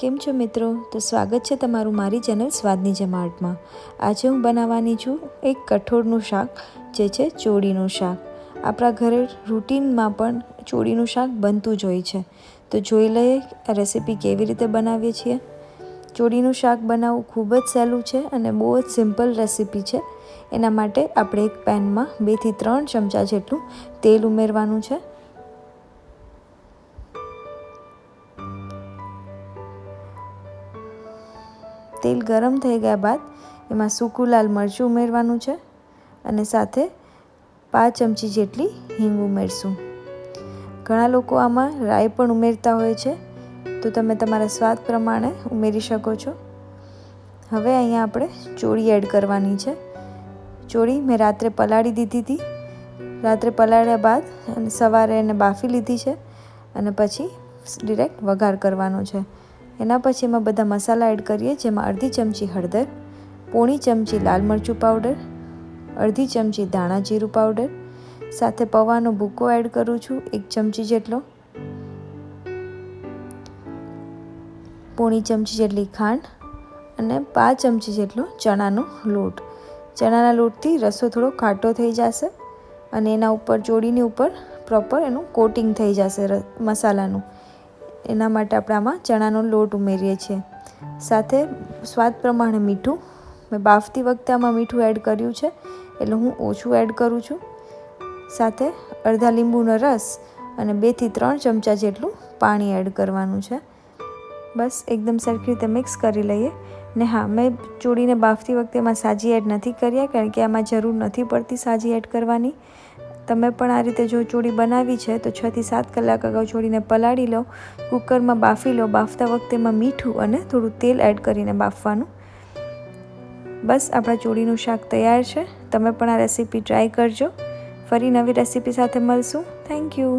કેમ છો મિત્રો? તો સ્વાગત છે તમારું મારી ચેનલ સ્વાદની જમાવટમાં. આજે હું બનાવવાની છું એક કઠોળનું શાક, જે છે ચોળીનું શાક. આપણા ઘરે રૂટીનમાં પણ ચોળીનું શાક બનતું જ હોય છે. તો જોઈ લઈએ રેસીપી કેવી રીતે બનાવીએ છીએ. ચોળીનું શાક બનાવવું ખૂબ જ સહેલું છે અને બહુ જ સિમ્પલ રેસીપી છે. એના માટે આપણે એક પેનમાં બેથી ત્રણ ચમચા જેટલું તેલ ઉમેરવાનું છે. તેલ ગરમ થઈ ગયા બાદ એમાં સૂકું લાલ મરચું ઉમેરવાનું છે અને સાથે પાંચ ચમચી જેટલી હિંગ ઉમેરશું. ઘણા લોકો આમાં રાઈ પણ ઉમેરતા હોય છે, તો તમે તમારા સ્વાદ પ્રમાણે ઉમેરી શકો છો. હવે અહીંયા આપણે ચોળી એડ કરવાની છે. ચોળી મેં રાત્રે પલાળી દીધી હતી. રાત્રે પલાળ્યા બાદ અને સવારે એને બાફી લીધી છે અને પછી ડિરેક્ટ વઘાર કરવાનો છે. એના પછી એમાં બધા મસાલા એડ કરીએ, જેમાં અડધી ચમચી હળદર, પોણી ચમચી લાલ મરચું પાવડર, અડધી ચમચી ધાણા જીરું પાવડર, સાથે પૌવાનો ભૂકો એડ કરું છું, એક ચમચી જેટલો. પોણી ચમચી જેટલી ખાંડ અને પાંચ ચમચી જેટલો ચણાનો લોટ. ચણાના લોટથી રસો થોડો ખાટો થઈ જશે અને એના ઉપર ચોળીની ઉપર પ્રોપર એનું કોટિંગ થઈ જશે મસાલાનું. એના માટે આપણે આમાં ચણાનો લોટ ઉમેરીએ છીએ. સાથે સ્વાદ પ્રમાણે મીઠું. મેં બાફતી વખતે આમાં મીઠું એડ કર્યું છે, એટલે હું ઓછું એડ કરું છું. સાથે અડધા લીંબુનો રસ અને બેથી ત્રણ ચમચા જેટલું પાણી એડ કરવાનું છે. બસ એકદમ સરખી રીતે મિક્સ કરી લઈએ. ને હા, મેં ચોળીને બાફતી વખતે એમાં સાજી એડ નથી કર્યા, કારણ કે આમાં જરૂર નથી પડતી સાજી એડ કરવાની. તમે પણ આ રીતે જો ચોળી બનાવી છે, તો છથી સાત કલાક અગાઉ ચોળીને પલાળી લો. કુકરમાં બાફી લો. બાફતા વખતે એમાં મીઠું અને થોડું તેલ એડ કરીને બાફવાનું. બસ, આપણા ચોળીનું શાક તૈયાર છે. તમે પણ આ રેસીપી ટ્રાય કરજો. ફરી નવી રેસીપી સાથે મળશું. Thank you